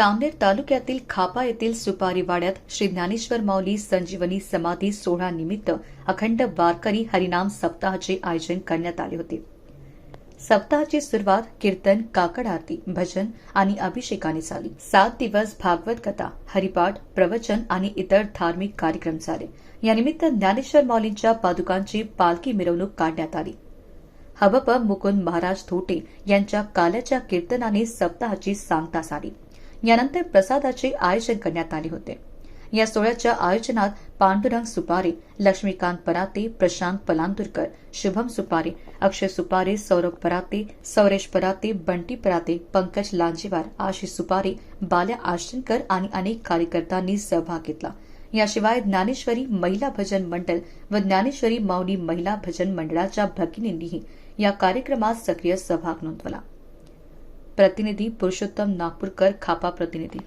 सामनेर तालुक्यातील खापा येथील सुपारी वाड्यात श्री ज्ञानेश्वर माऊली संजीवनी समाधी सोहळा निमित्त अखंड वारकरी हरिनाम सप्ताहाचे आयोजन करण्यात आले होते. सप्ताहाची सुरुवात कीर्तन काकड आरती भजन आणि अभिषेकाने झाली. सात दिवस भागवत कथा हरिपाठ प्रवचन आणि इतर धार्मिक कार्यक्रम झाले. यानिमित्त ज्ञानेश्वर माऊलींच्या पादुकांची पालखी मिरवणूक काढण्यात आली. हबप मुकुंद महाराज थोटे यांच्या काल्याच्या कीर्तनाने सप्ताहाची सांगता झाली. यानंतर प्रसादाचे आयोजन करण्यात आले होते. या सोहळ्याच्या आयोजनात पांडुरंग सुपारे लक्ष्मीकांत पराते प्रशांत पलांतुरकर शुभम सुपारे अक्षय सुपारे सौरभ पराते सौरेश पराते बंटी पराते पंकज लांजेवार आशिष सुपारे बाल्या आश्रनकर आणि अनेक कार्यकर्त्यांनी सहभाग घेतला. याशिवाय ज्ञानेश्वरी महिला भजन मंडळ व ज्ञानेश्वरी माऊली महिला भजन मंडळाच्या भगिनींनीही या कार्यक्रमात सक्रिय सहभाग नोंदवला. प्रतिनिधी पुरुषोत्तम नागपूरकर खापा प्रतिनिधी